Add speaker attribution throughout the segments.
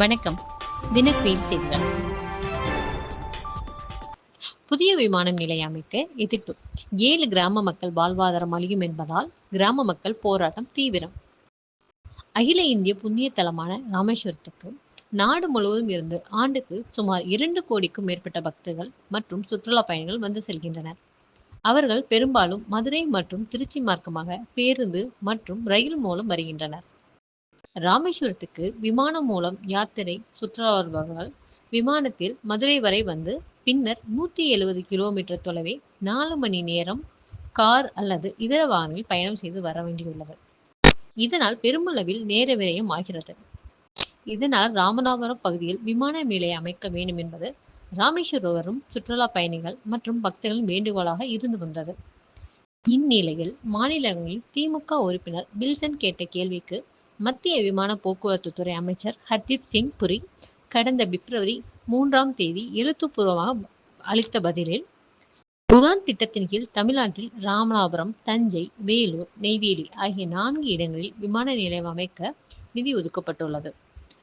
Speaker 1: வணக்கம். தினக்குயின் செய்திகள் புதிய விமானம் நிலை அமைக்க எதிர்ப்பு. ஏழு கிராம மக்கள் வாழ்வாதாரம் அழியும் என்பதால் கிராம மக்கள் போராட்டம் தீவிரம். அகில இந்திய புண்ணிய தலமான ராமேஸ்வரத்துக்கு நாடு முழுவதும் இருந்து ஆண்டுக்கு சுமார் இரண்டு கோடிக்கும் மேற்பட்ட பக்தர்கள் மற்றும் சுற்றுலா பயணிகள் வந்து செல்கின்றனர். அவர்கள் பெரும்பாலும் மதுரை மற்றும் திருச்சி மார்க்கமாக பேருந்து மற்றும் ரயில் மூலம் வருகின்றனர். ராமேஸ்வரத்துக்கு விமானம் மூலம் யாத்திரை சுற்றுலா வருபவர்கள் விமானத்தில் மதுரை வரை வந்து பின்னர் நூற்றி எழுபது கிலோமீட்டர் தொலைவை நாலு மணி நேரம் கார் அல்லது இதர வாகனில் பயணம் செய்து வர வேண்டியுள்ளது. இதனால் பெருமளவில் நேர விரயம் ஆகிறது. இதனால் ராமநாதபுரம் பகுதியில் விமான நிலையை அமைக்க வேண்டும் என்பது ராமேஸ்வரம் சுற்றுலா பயணிகள் மற்றும் பக்தர்களின் வேண்டுகோளாக இருந்து வந்தது. இந்நிலையில் மாநிலங்களில் திமுக உறுப்பினர் பில்சன் கேட்ட கேள்விக்கு மத்திய விமான போக்குவரத்து துறை அமைச்சர் ஹர்தீப் சிங் புரி கடந்த பிப்ரவரி மூன்றாம் தேதி எழுத்துப்பூர்வமாக அளித்த பதிலில் உடான் திட்டத்தின் கீழ் தமிழ்நாட்டில் ராமநாதபுரம் தஞ்சை வேலூர் நெய்வேலி ஆகிய நான்கு இடங்களில் விமான நிலையம் அமைக்க நிதி ஒதுக்கப்பட்டுள்ளது.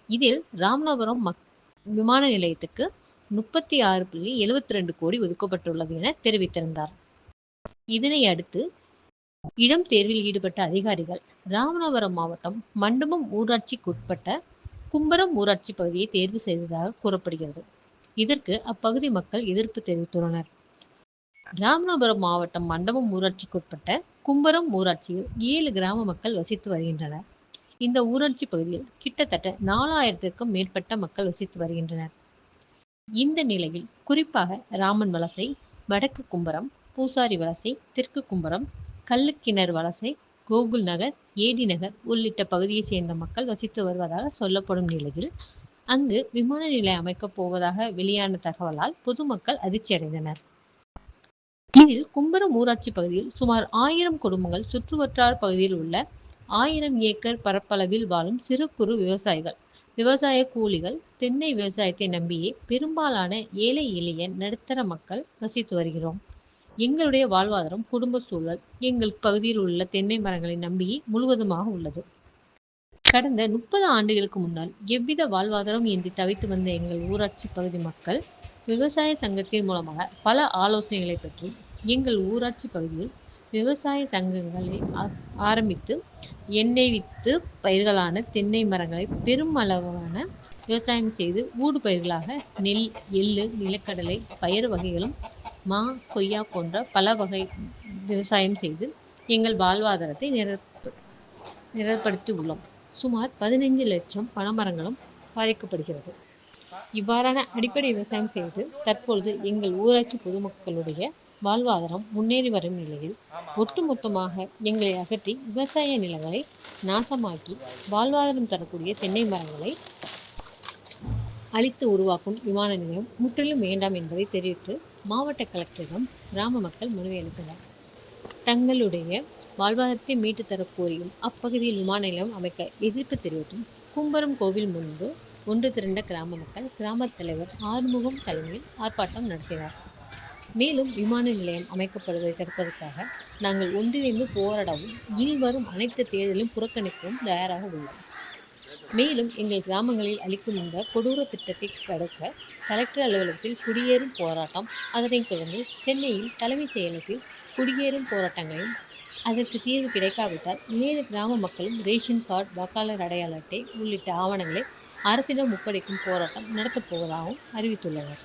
Speaker 1: இதில் ராமநாதபுரம் மக் விமான நிலையத்துக்கு முப்பத்தி ஆறு புள்ளி எழுபத்தி ரெண்டு கோடி ஒதுக்கப்பட்டுள்ளது என தெரிவித்திருந்தார். இதனை அடுத்து இடம் தேர்வில் ஈடுபட்ட அதிகாரிகள் ராமநாதபுரம் மாவட்டம் மண்டபம் ஊராட்சிக்குட்பட்ட கும்பரம் ஊராட்சி பகுதியை தேர்வு செய்ததாக கூறப்படுகிறது. இதற்கு அப்பகுதி மக்கள் எதிர்ப்பு தெரிவித்துள்ளனர். ராமநாதபுரம் மாவட்டம் மண்டபம் ஊராட்சிக்குட்பட்ட கும்பரம் ஊராட்சியில் ஏழு கிராம மக்கள் வசித்து வருகின்றனர். இந்த ஊராட்சி பகுதியில் கிட்டத்தட்ட நாலாயிரத்திற்கும் மேற்பட்ட மக்கள் வசித்து வருகின்றனர். இந்த நிலையில் குறிப்பாக ராமன் வலசை வடக்கு கும்பரம் பூசாரி வலசை தெற்கு கும்பரம் கள்ளுக்கிணறு வலசை கோகுல் நகர் ஏடி நகர் உள்ளிட்ட பகுதியை சேர்ந்த மக்கள் வசித்து வருவதாக சொல்லப்படும் நிலையில் அங்கு விமான நிலையம் அமைக்கப் போவதாக வெளியான தகவலால் பொதுமக்கள் அதிர்ச்சியடைந்தனர். இதில் கும்பரம் ஊராட்சி பகுதியில் சுமார் ஆயிரம் குடும்பங்கள் சுற்றுவட்டார பகுதியில் உள்ள ஆயிரம் ஏக்கர் பரப்பளவில் வாழும் சிறு குறு விவசாயிகள். விவசாய கூலிகள் தென்னை விவசாயத்தை நம்பியே பெரும்பாலான ஏழை எளிய நடுத்தர மக்கள் வசித்து வருகிறோம். எங்களுடைய வாழ்வாதாரம் குடும்ப சூழல் எங்கள் பகுதியில் உள்ள தென்னை மரங்களை நம்பி முழுவதுமாக உள்ளது. கடந்த முப்பது ஆண்டுகளுக்கு முன்னால் எவ்வித வாழ்வாதாரம் இன்றி தவித்து வந்த எங்கள் ஊராட்சி பகுதி மக்கள் விவசாய சங்கத்தின் மூலமாக பல ஆலோசனைகளை பெற்று எங்கள் ஊராட்சி பகுதியில் விவசாய சங்கங்களை ஆரம்பித்து எண்ணெய் வித்து பயிர்களான தென்னை மரங்களை பெரும் அளவான விவசாயம் செய்து ஊடு பயிர்களாக நெல் எள்ளு நிலக்கடலை பயிர் வகைகளும் மா கொய்யா போன்ற பல வகை விவசாயம் செய்து எங்கள் வாழ்வாதாரத்தை நிரப்பு நிரப்படுத்தி உள்ளோம் சுமார் பதினைஞ்சு லட்சம் பனைமரங்களும் பாதிக்கப்படுகிறது. இவ்வாறான அடிப்படை விவசாயம் செய்து தற்பொழுது எங்கள் ஊராட்சி பொதுமக்களுடைய வாழ்வாதாரம் முன்னேறி வரும் நிலையில் ஒட்டுமொத்தமாக எங்களை அகற்றி விவசாய நிலங்களை நாசமாக்கி வாழ்வாதாரம் தரக்கூடிய தென்னை மரங்களை அழித்து உருவாக்கும் விமான நிலையம் முற்றிலும் வேண்டாம் என்பதை தெரிவித்து மாவட்ட கலெக்டரிடம் கிராம மக்கள் மனுவை அளித்தனர். தங்களுடைய வாழ்வாதாரத்தை மீட்டு தர கோரியும் அப்பகுதியில் விமான நிலையம் அமைக்க எதிர்ப்பு தெரிவித்தும் கும்பரம் கோவில் முன்பு ஒன்று திரண்ட கிராம மக்கள் கிராம தலைவர் ஆறுமுகம் தலைமையில் ஆர்ப்பாட்டம் நடத்தினார். மேலும் விமான நிலையம் அமைக்கப்படுவதை தடுப்பதற்காக நாங்கள் ஒன்றிணைந்து போராடவும் இனி வரும் அனைத்து தேர்தலும் புறக்கணிக்கவும் தயாராக உள்ளோம். மேலும் எங்கள் கிராமங்களில் அளிக்கும் இந்த கொடூர திட்டத்தை தடுக்க கலெக்டர் அலுவலகத்தில் குடியேறும் போராட்டம் அதனைத் தொடர்ந்து சென்னையில் தலைமைச் செயலகத்தில் குடியேறும் போராட்டங்களையும் அதற்கு தீர்வு கிடைக்காவிட்டால் ஏழு கிராம மக்களும் ரேஷன் கார்டு வாக்காளர் அடையாள அட்டை உள்ளிட்ட ஆவணங்களை அரசிடம் ஒப்படைக்கும் போராட்டம் நடத்தப் போவதாகவும் அறிவித்துள்ளனர்.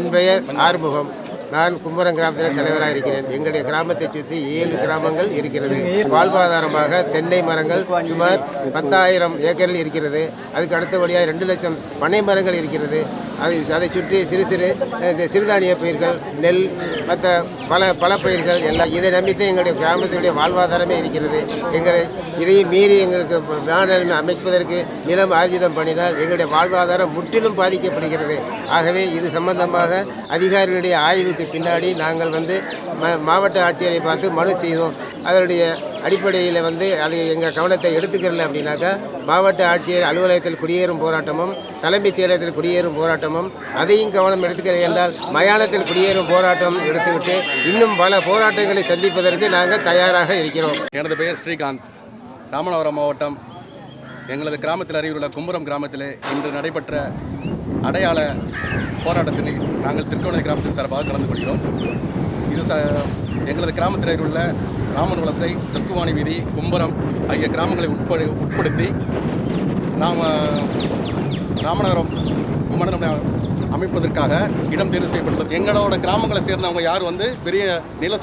Speaker 2: என் பெயர் ஆறுமுகம். நான் கும்பரம் கிராமத்தில் தலைவராக இருக்கிறேன். எங்களுடைய கிராமத்தை சுற்றி ஏழு கிராமங்கள் இருக்கிறது. வாழ்வாதாரமாக தென்னை மரங்கள் சுமார் பத்தாயிரம் ஏக்கரில் இருக்கிறது. அதுக்கு அடுத்தபடியாக ரெண்டு லட்சம் பனை மரங்கள் இருக்கிறது. அதை அதை சுற்றி சிறு சிறு இந்த சிறுதானிய பயிர்கள் நெல் மற்ற பல பல பயிர்கள் எல்லாம். இதை நம்பித்தான் எங்களுடைய கிராமத்தினுடைய வாழ்வாதாரமே இருக்கிறது. எங்களை இதையும் மீறி எங்களுக்கு வேளாண்மை அமைப்பதற்கு நிலம் ஆர்ஜிதம் பண்ணினால் எங்களுடைய வாழ்வாதாரம் முற்றிலும் பாதிக்கப்படுகிறது. ஆகவே இது சம்பந்தமாக அதிகாரிகளுடைய ஆய்வுக்கு பின்னாடி நாங்கள் வந்து மாவட்ட ஆட்சியரை பார்த்து மனு செய்தோம். அதனுடைய அடிப்படையில் வந்து அது எங்கள் கவனத்தை எடுத்துக்கிறல அப்படின்னாக்கா மாவட்ட ஆட்சியர் அலுவலகத்தில் குடியேறும் போராட்டமும் தலைமைச் செயலகத்தில் குடியேறும் போராட்டமும் அதையும் கவனம் எடுத்துக்கிறது என்றால் மயானத்தில் குடியேறும் போராட்டம் எடுத்துவிட்டு இன்னும் பல போராட்டங்களை சந்திப்பதற்கு நாங்கள் தயாராக இருக்கிறோம்.
Speaker 3: எனது பெயர் ஸ்ரீகாந்த். ராமநாதபுரம் மாவட்டம் எங்களது கிராமத்தில் அருகிலுள்ள கும்புரம் கிராமத்தில் இன்று நடைபெற்ற அடையாள போராட்டத்தில் நாங்கள் திருக்கோணை கிராமத்தின் சார்பாக கலந்து கொள்கிறோம். இது ச எங்களது கிராமத்தில் அருகிலுள்ள ராமன் வலசை தெற்குவாணி வீதி கும்பரம் ஆகிய கிராமங்களை உட்படு உட்படுத்தி நாம் ராமநகரம் விமானம் அமைப்பதற்காக இடம் தேர்வு செய்யப்பட்டுள்ளது. எங்களோட கிராமங்களை சேர்ந்தவங்க யார் வந்து பெரிய நில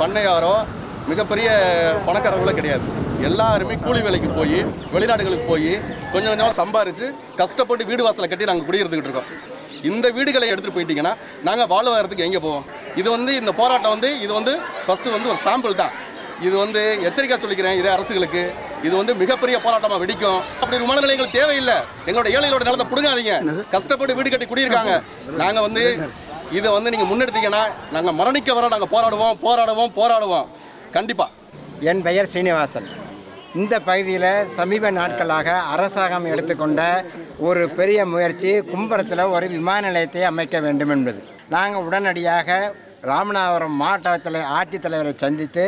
Speaker 3: பண்ணையாரோ மிகப்பெரிய பணக்காரர்களோ கிடையாது. எல்லாருமே கூலி வேலைக்கு போய் வெளிநாடுகளுக்கு போய் கொஞ்சம் கொஞ்சமாக சம்பாரித்து கஷ்டப்பட்டு வீடு வாசலை கட்டி நாங்கள் குடியிருந்துக்கிட்டு இருக்கோம். இந்த வீடுகளை எடுத்துகிட்டு போயிட்டீங்கன்னா நாங்கள் வாழ்வாதாரத்துக்கு எங்கே போவோம்? இது வந்து இந்த போராட்டம் வந்து இது வந்து ஃபஸ்ட்டு வந்து ஒரு சாம்பிள் தான். இது வந்து எச்சரிக்கை சொல்லிக்கிறேன் இதே அரசுகளுக்கு. இது வந்து மிகப்பெரிய போராட்டமாக வெடிக்கும். அப்படி விமான நிலையங்கள் தேவையில்லை. எங்களோட ஏழைகளோட நிலத்தை பிடுங்காதீங்க. கஷ்டப்பட்டு வீடு கட்டி குடியிருக்காங்க. நாங்கள் வந்து இதை வந்து நீங்கள் முன்னெடுத்தீங்கன்னா நாங்கள் மரணிக்க வர நாங்கள் போராடுவோம் போராடுவோம் போராடுவோம். கண்டிப்பாக
Speaker 4: என் பெயர் ஸ்ரீனிவாசன் இந்த பகுதியில் சமீப நாட்களாக அரசாங்கம் எடுத்துக்கொண்ட ஒரு பெரிய முயற்சி கும்பரத்தில் ஒரு விமான நிலையத்தை அமைக்க வேண்டும் என்பது. நாங்கள் உடனடியாக ராமநாதபுரம் மாவட்டத்தில் ஆட்சித்தலைவரை சந்தித்து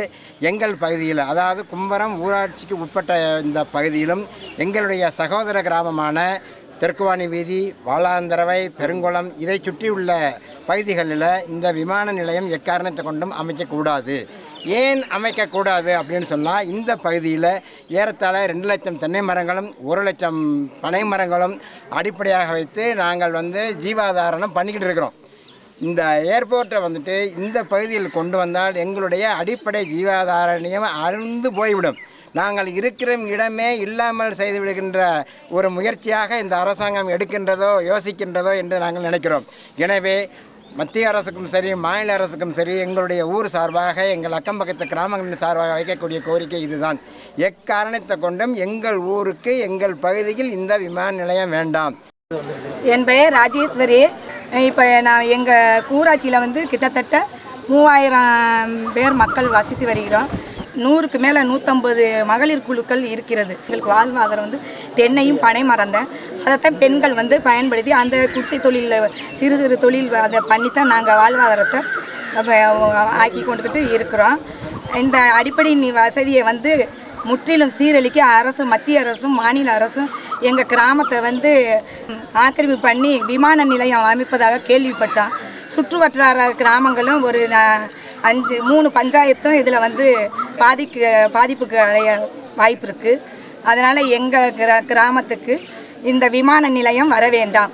Speaker 4: எங்கள் பகுதியில் அதாவது கும்பரம் ஊராட்சிக்கு உட்பட்ட இந்த பகுதியிலும் எங்களுடைய சகோதர கிராமமான தெற்குவாணி வீதி வாளாந்தரவை பெருங்குளம் இதை சுற்றியுள்ள பகுதிகளில் இந்த விமான நிலையம் எக்காரணத்தை கொண்டும் அமைக்கக்கூடாது. ஏன் அமைக்கக்கூடாது அப்படின்னு சொன்னால் இந்த பகுதியில் ஏறத்தாழ ரெண்டு லட்சம் தென்னை மரங்களும் ஒரு லட்சம் பனை மரங்களும் அடிப்படையாக வைத்து நாங்கள் வந்து ஜீவாதாரணம் பண்ணிக்கிட்டு இருக்கிறோம். இந்த ஏர்போர்ட்டை வந்துட்டு இந்த பகுதியில் கொண்டு வந்தால் எங்களுடைய அடிப்படை ஜீவாதாரணியம் அழுந்து போய்விடும். நாங்கள் இருக்கிற இடமே இல்லாமல் செய்து விடுகின்ற ஒரு முயற்சியாக இந்த அரசாங்கம் எடுக்கின்றதோ யோசிக்கின்றதோ என்று நாங்கள் நினைக்கிறோம். எனவே மத்திய அரசுக்கும் சரி மாநில அரசுக்கும் சரி எங்களுடைய ஊர் சார்பாக எங்கள் அக்கம் பக்கத்து கிராமங்களின் சார்பாக வைக்கக்கூடிய கோரிக்கை இதுதான். எக்காரணத்தை கொண்டும் எங்கள் ஊருக்கு எங்கள் பகுதியில் இந்த விமான நிலையம் வேண்டாம்.
Speaker 5: என் பெயர் ராஜேஸ்வரி. இப்போ நான் எங்கள் ஊராட்சியில் வந்து கிட்டத்தட்ட மூவாயிரம் பேர் மக்கள் வசித்து வருகிறோம். நூறுக்கு மேலே நூற்றம்பது மகளிர் குழுக்கள் இருக்கிறது. எங்களுக்கு வாழ்வாதாரம் வந்து தென்னையும் பனை மறந்தேன். அதைத்தான் பெண்கள் வந்து பயன்படுத்தி அந்த குடிசை தொழிலில் சிறு சிறு தொழில் அதை பண்ணித்தான் நாங்கள் வாழ்வாதாரத்தை ஆக்கி கொண்டுக்கிட்டு இருக்கிறோம். இந்த அடிப்படை நீ வசதியை வந்து முற்றிலும் சீரழிக்க அரசு மத்திய அரசும் மாநில அரசும் எங்கள் கிராமத்தை வந்து ஆக்கிரமிப்பு பண்ணி விமான நிலையம் அமைப்பதாக கேள்விப்பட்டோம். சுற்று வட்டார கிராமங்களும் ஒரு அஞ்சு மூணு பஞ்சாயத்தும் இதில் வந்து பாதிக்கு பாதிப்புக்கு அடைய வாய்ப்பு இருக்குது அதனால் எங்கள் கிரா கிராமத்துக்கு இந்த விமான நிலையம் வர வேண்டாம்.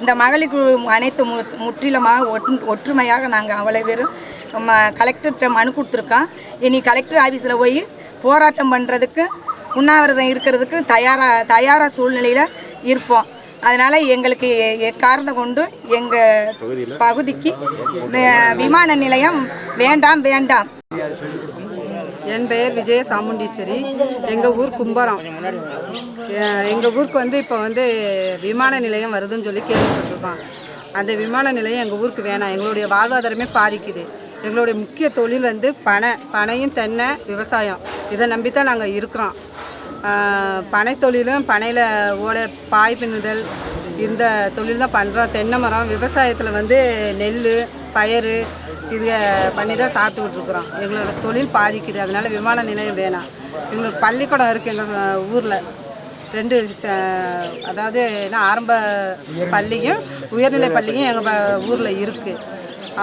Speaker 5: இந்த மகளிர் குழு அனைத்து மு முற்றிலுமாக ஒற்று ஒற்றுமையாக நாங்கள் அவ்வளோ பேரும் நம்ம கலெக்டர்கிட்ட மனு கொடுத்துருக்கோம். இனி கலெக்டர் ஆஃபீஸில் போய் போராட்டம் பண்ணுறதுக்கு உண்ணாவிரதம் இருக்கிறதுக்கு தயாராக தயாராக சூழ்நிலையில் இருப்போம். அதனால் எங்களுக்கு எ- எக்காரணம் கொண்டு எங்கள் பகுதிக்கு விமான நிலையம் வேண்டாம் வேண்டாம்.
Speaker 6: என் பெயர் விஜய சாமுண்டீஸ்வரி எங்கள் ஊர் கும்பரம் எங்கள் ஊருக்கு வந்து இப்போ வந்து விமான நிலையம் வருதுன்னு சொல்லி கேள்விப்பட்டிருக்கோம். அந்த விமான நிலையம் எங்கள் ஊருக்கு வேணாம். எங்களுடைய வாழ்வாதாரமே பாதிக்குது. எங்களுடைய முக்கிய தொழில் வந்து பனை பனையும் தென்னை விவசாயம். இதை நம்பி தான் நாங்கள் இருக்கிறோம் பனை தொழிலும் பனையில் ஓட பாய் பின்னுதல் இந்த தொழில் தான் பண்ணுறோம் தென்னை மரம் விவசாயத்தில் வந்து நெல் பயிர் இது பண்ணி தான் சாப்பிட்டுக்கிட்டு இருக்கிறோம். எங்களோட தொழில் பாதிக்குது. அதனால் விமான நிலையம் வேணாம். எங்களுக்கு பள்ளிக்கூடம் இருக்குது எங்கள் ஊரில். ரெண்டு அதாவது என்ன ஆரம்ப பள்ளியும் உயர்நிலை பள்ளியும் எங்கள் ஊரில் இருக்குது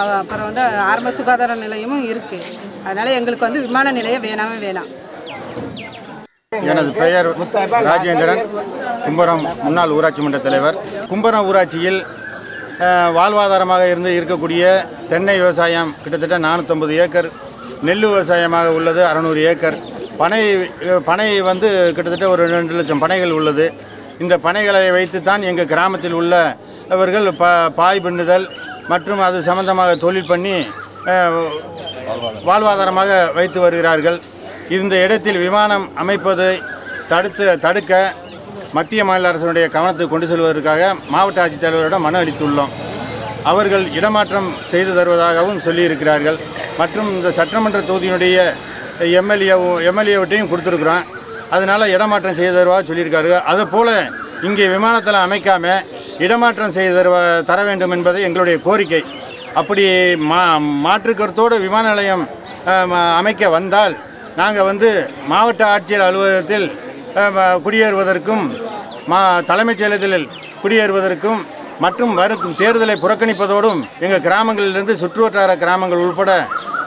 Speaker 6: அப்புறம் வந்து ஆரம்ப சுகாதார நிலையமும் இருக்குது அதனால் எங்களுக்கு வந்து விமான நிலையம் வேணாமே வேணாம்.
Speaker 7: எனது பெயர் ராஜேந்திரன். கும்பரம் முன்னாள் ஊராட்சி மன்ற தலைவர். கும்பரம் ஊராட்சியில் வாழ்வாதாரமாக இருந்து இருக்கக்கூடிய தென்னை விவசாயம் கிட்டத்தட்ட நானூற்றம்பது ஏக்கர் நெல் விவசாயமாக உள்ளது அறநூறு ஏக்கர். பனை பனை வந்து கிட்டத்தட்ட ஒரு ரெண்டு லட்சம் பனைகள் உள்ளது. இந்த பனைகளை வைத்து தான் எங்கள் கிராமத்தில் உள்ளவர்கள் ப பாய் பின்னுதல் மற்றும் அது சம்பந்தமாக தொழில் பண்ணி வாழ்வாதாரமாக வைத்து வருகிறார்கள். இந்த இடத்தில் விமானம் அமைப்பதை தடுத்து தடுக்க மத்திய மாநில அரசனுடைய கவனத்தை கொண்டு செல்வதற்காக மாவட்ட ஆட்சித்தலைவரிடம் மனு அளித்துள்ளோம். அவர்கள் இடமாற்றம் செய்து தருவதாகவும் சொல்லியிருக்கிறார்கள். மற்றும் இந்த சட்டமன்ற தொகுதியினுடைய எம்எல்ஏவும் எம்எல்ஏவட்டையும் கொடுத்துருக்குறோம். அதனால் இடமாற்றம் செய்து தருவா சொல்லியிருக்காரு. அதுபோல் இங்கே விமானத்தில் அமைக்காமல் இடமாற்றம் செய்து தருவ தர வேண்டும் என்பது எங்களுடைய கோரிக்கை. அப்படி மா மாற்று கருத்தோடு விமான நிலையம் அமைக்க வந்தால் நாங்கள் வந்து மாவட்ட ஆட்சியர் அலுவலகத்தில் குடியேறுவதற்கும் மா தலைமைச் செயலகத்தில் குடியேறுவதற்கும் மற்றும் வரும் தேர்தலை புறக்கணிப்பதோடும் எங்கள் கிராமங்களிலிருந்து சுற்றுவட்டார கிராமங்கள் உள்பட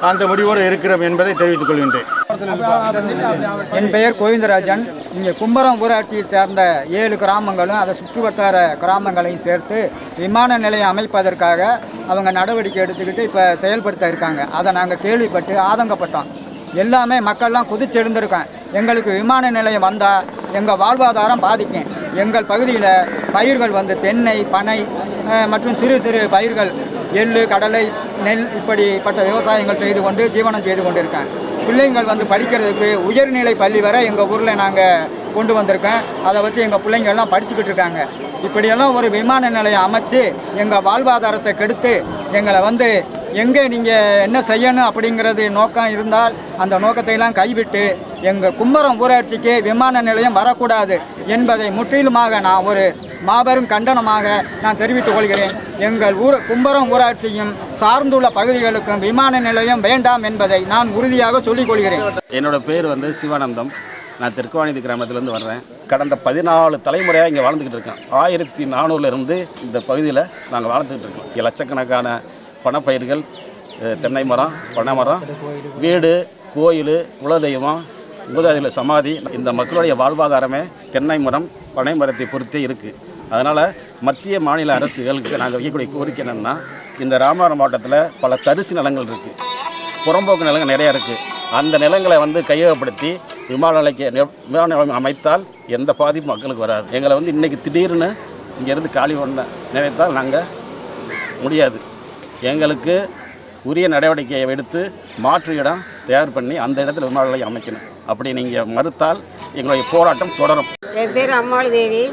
Speaker 7: அந்த முடிவோடு இருக்கிறோம் என்பதை தெரிவித்துக் கொள்கின்றேன்.
Speaker 8: என் பெயர் கோவிந்தராஜன். இங்கே கும்பரம் ஊராட்சியை சேர்ந்த ஏழு கிராமங்களும் அதை சுற்றுவட்டார கிராமங்களையும் சேர்த்து விமான நிலையம் அமைப்பதற்காக அவங்க நடவடிக்கை எடுத்துக்கிட்டு இப்போ செயல்படுத்த இருக்காங்க. அதை நாங்கள் கேள்விப்பட்டு ஆதங்கப்பட்டோம். எல்லாமே மக்கள்லாம் குதிச்செழுந்திருக்கோம் எங்களுக்கு விமான நிலையம் வந்தால் எங்கள் வாழ்வாதாரம் பாதிக்கும். எங்கள் பகுதியில் பயிர்கள் வந்து தென்னை பனை மற்றும் சிறு சிறு பயிர்கள் எள்ளு கடலை நெல் இப்படிப்பட்ட விவசாயங்கள் செய்து கொண்டு ஜீவனம் செய்து கொண்டிருக்கேன். பிள்ளைங்கள் வந்து படிக்கிறதுக்கு உயர்நிலை பள்ளி வரை எங்கள் ஊரில் நாங்கள் கொண்டு வந்திருக்கேன் அதை வச்சு எங்கள் பிள்ளைங்க எல்லாம் படிச்சுக்கிட்டு இருக்காங்க. இப்படியெல்லாம் ஒரு விமான நிலையம் அமைச்சு எங்கள் வாழ்வாதாரத்தை கெடுத்து எங்களை வந்து எங்கே நீங்கள் என்ன செய்யணும் அப்படிங்கிறது நோக்கம் இருந்தால் அந்த நோக்கத்தையெல்லாம் கைவிட்டு எங்கள் கும்பரம் ஊராட்சிக்கு விமான நிலையம் வரக்கூடாது என்பதை முற்றிலுமாக நான் ஒரு மாபெரும் கண்டனமாக நான் தெரிவித்துக் கொள்கிறேன். எங்கள் ஊர் கும்பரம் ஊராட்சியும் சார்ந்துள்ள பகுதிகளுக்கும் விமான நிலையம் வேண்டாம் என்பதை நான் உறுதியாக சொல்லிக் கொள்கிறேன்.
Speaker 9: என்னோட பேர் வந்து சிவானந்தம். நான் தெற்குவாணிதி கிராமத்திலேருந்து வர்றேன். கடந்த பதினாலு தலைமுறையாக இங்கே வாழ்ந்துக்கிட்டு இருக்கேன். ஆயிரத்தி நானூறுலேருந்து இந்த பகுதியில் நாங்கள் வாழ்ந்துக்கிட்டு இருக்கோம். இங்கே லட்சக்கணக்கான பணப்பயிர்கள் தென்னை மரம் பனை மரம் வீடு கோயில் குலதெய்வம் மூதாதையில் சமாதி இந்த மக்களுடைய வாழ்வாதாரமே தென்னை மரம் பனை மரத்தை பொறுத்தே இருக்குது அதனால் மத்திய மாநில அரசுகளுக்கு நாங்கள் வைக்கக்கூடிய கோரிக்கை என்னென்னா இந்த ராமநாதபுரம் மாவட்டத்தில் பல தரிசு நிலங்கள் இருக்குது புறம்போக்கு நிலங்கள் நிறைய இருக்குது அந்த நிலங்களை வந்து கையகப்படுத்தி விமான நிலைக்கு விமான நிலையம் அமைத்தால் எந்த பாதிப்பும் மக்களுக்கு வராது. எங்களை வந்து இன்றைக்கி திடீர்னு இங்கேருந்து காலி ஒன்று நினைத்தால் நாங்கள் முடியாது. எங்களுக்கு உரிய நடவடிக்கையை எடுத்து மாற்று இடம் தயார் பண்ணி அந்த இடத்துல விமான நிலையம் அமைக்கணும். அப்படி நீங்கள் மறுத்தால் எங்களுடைய போராட்டம் தொடரும்.
Speaker 10: என் பேர் அம்மாள் தேவி.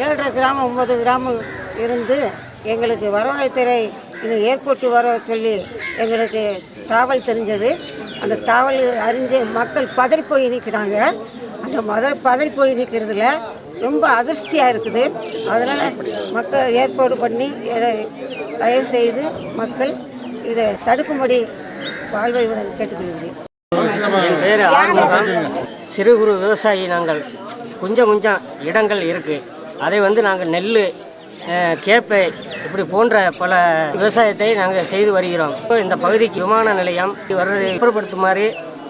Speaker 10: ஏழரை கிராமம் ஒன்பது கிராமம் இருந்து எங்களுக்கு வருவாய்த்துறை இது ஏற்பட்டு வர சொல்லி எங்களுக்கு தகவல் தெரிஞ்சது. அந்த தாவல் அறிஞ்சு மக்கள் பதறி போய் நிற்கிறாங்க அந்த மத பதறி போய் நிற்கிறதுல ரொம்ப அதிர்ச்சியாக இருக்குது. அதனால் மக்கள் ஏற்பாடு பண்ணி தயவு செய்து மக்கள் இதை தடுக்கும்படி வாழ்வை கேட்டுக்கொள்கிறேன்.
Speaker 11: என் பேர் சிறு குறு விவசாயி நாங்கள். கொஞ்சம் கொஞ்சம் இடங்கள் இருக்குது அதை வந்து நாங்கள் நெல் கேப்பை இப்படி போன்ற பல விவசாயத்தை நாங்கள் செய்து வருகிறோம். இப்போ இந்த பகுதிக்கு விமான நிலையம் வர்றதை விற்பப்படுத்துமாறு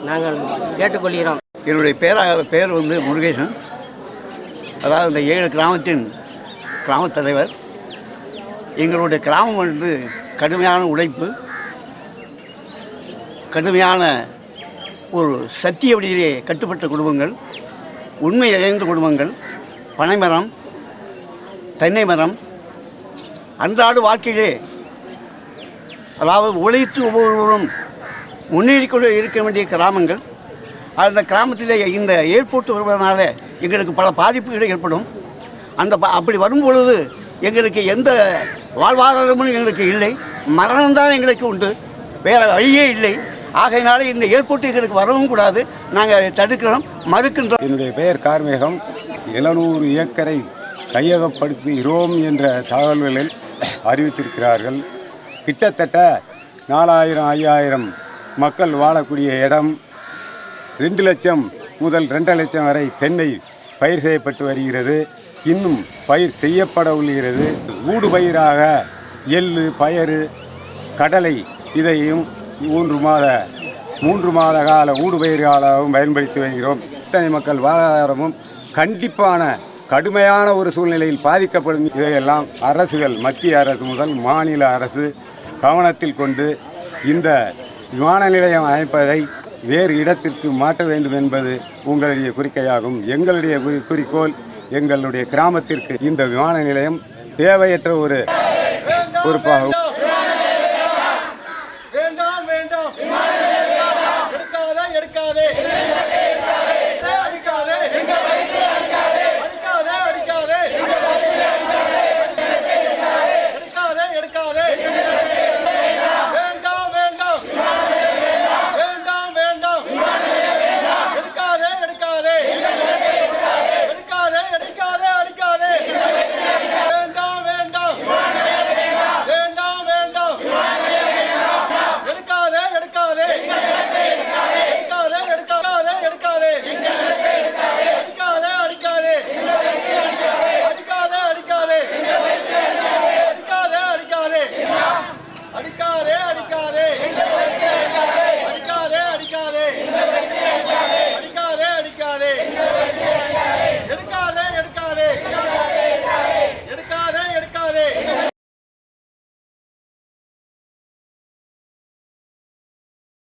Speaker 11: நாங்கள் கேட்டுக்கொள்கிறோம்.
Speaker 12: என்னுடைய பேராக பேர் வந்து முருகேசன். அதாவது இந்த ஏழு கிராமத்தின் கிராமத் தலைவர். எங்களுடைய கிராமம் வந்து கடுமையான உழைப்பு கடுமையான ஒரு சத்திய வழியிலே கட்டுப்பட்ட குடும்பங்கள். உண்மை இழந்த குடும்பங்கள். பனைமரம் தென்னை மரம் அன்றாட வாழ்க்கையிலே அதாவது உழைத்து ஒவ்வொருவரும் முன்னேறி கொண்டு இருக்க வேண்டிய கிராமங்கள். அந்த கிராமத்திலே இந்த ஏர்போர்ட் வருவதனால எங்களுக்கு பல பாதிப்புகள் ஏற்படும். அந்த அப்படி வரும் பொழுது எங்களுக்கு எந்த வாழ்வாதாரமும் எங்களுக்கு இல்லை. மரணம்தான் எங்களுக்கு உண்டு. வேறு வழியே இல்லை. ஆகையினால இந்த ஏர்போர்ட் எங்களுக்கு வரவும் கூடாது. நாங்கள் தடுக்கிறோம் மறுக்கின்றோம்.
Speaker 13: என்னுடைய பெயர் கார்மேகம். எழுநூறு ஏக்கரை கையகப்படுத்துகிறோம் என்ற தகவல்களில் அறிவித்திருக்கிறார்கள். கிட்டத்தட்ட நாலாயிரம் ஐயாயிரம் மக்கள் வாழக்கூடிய இடம். ரெண்டு லட்சம் முதல் ரெண்டரை லட்சம் வரை தென்னை பயிர் செய்யப்பட்டு வருகிறது. இன்னும் பயிர் செய்யப்பட உள்ளிருக்கிறது. ஊடு பயிராக எள்ளு பயறு கடலை இதையும் மூன்று மாத மூன்று மாத கால ஊடு காலமும் பயன்படுத்தி வருகிறோம். இத்தனை மக்கள் வாழ்வாதாரமும் கண்டிப்பான
Speaker 3: கடுமையான ஒரு சூழ்நிலையில் பாதிக்கப்படும் இதையெல்லாம் அரசுகள் மத்திய அரசு முதல் மாநில அரசு கவனத்தில் கொண்டு இந்த விமான நிலையம் அமைப்பதை வேறு இடத்திற்கு மாற்ற வேண்டும் என்பது உங்களுடைய குறிக்கையாகும் எங்களுடைய குறி- குறிக்கோள் எங்களுடைய கிராமத்திற்கு இந்த விமான நிலையம் தேவையற்ற ஒரு பொறுப்பாகும்.